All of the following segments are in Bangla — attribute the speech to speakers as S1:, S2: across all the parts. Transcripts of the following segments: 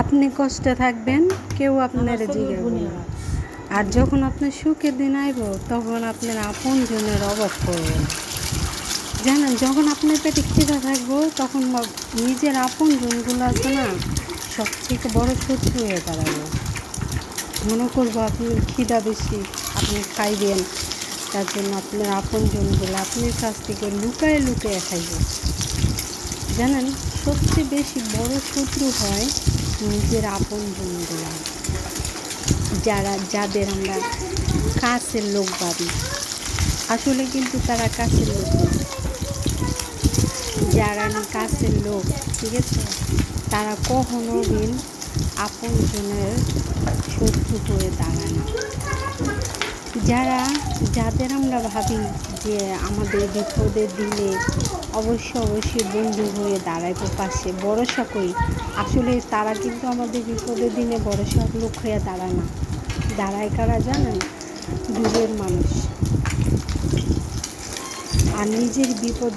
S1: আপনি কষ্টে থাকবেন কেউ আপনার না। আর যখন আপনার সুখের দিন আইব তখন আপনার আপন জনের অভাব করবে না। জানেন যখন আপনার পেটে খিদা থাকব তখন নিজের আপন জনগুলো আছে না সবথেকে বড় শত্রু হয়ে দাঁড়াবে। মনে করব আপনার খিদা বেশি আপনি খাইবেন তার জন্য আপনার আপন জনগুলো আপনার কাছ থেকে লুকায় লুকায় খাইবে। জানেন সবচেয়ে বেশি বড় শত্রু হয় নিজের আপন জনগুলো যারা, যাদের আমরা কাছের লোক ভাবি। আসলে কিন্তু তারা কাছের লোক যারা কাছের লোক, ঠিক আছে? তারা কখনো দিন আপনজনের শত্রু হয়ে দাঁড়ায় যারা, যাদের আমরা ভাবি যে আমাদের বিপদের দিনে অবশ্যই অবশ্যই বন্ধু হয়ে দাঁড়াইবো পাশে, ভরসা করি। আসলে তারা কিন্তু আমাদের বিপদের দিনে ভরসা লোক হয়ে দাঁড়ায় না। দাঁড়ায় কারা জানেন? দূরের মানুষ। আর নিজের বিপদ,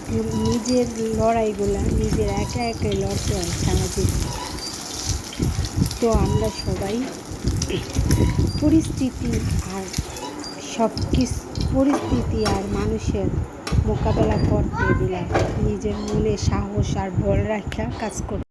S1: নিজের লড়াইগুলা, নিজের একা একাই লড়তে হয় সারা তো আমরা সবাই পরিস্থিতি আর সব কিছু পরিস্থিতি আর মানুষের মোকাবেলা করতে দিলাম নিজের মনে সাহস আর বল রাখা কাজ করতে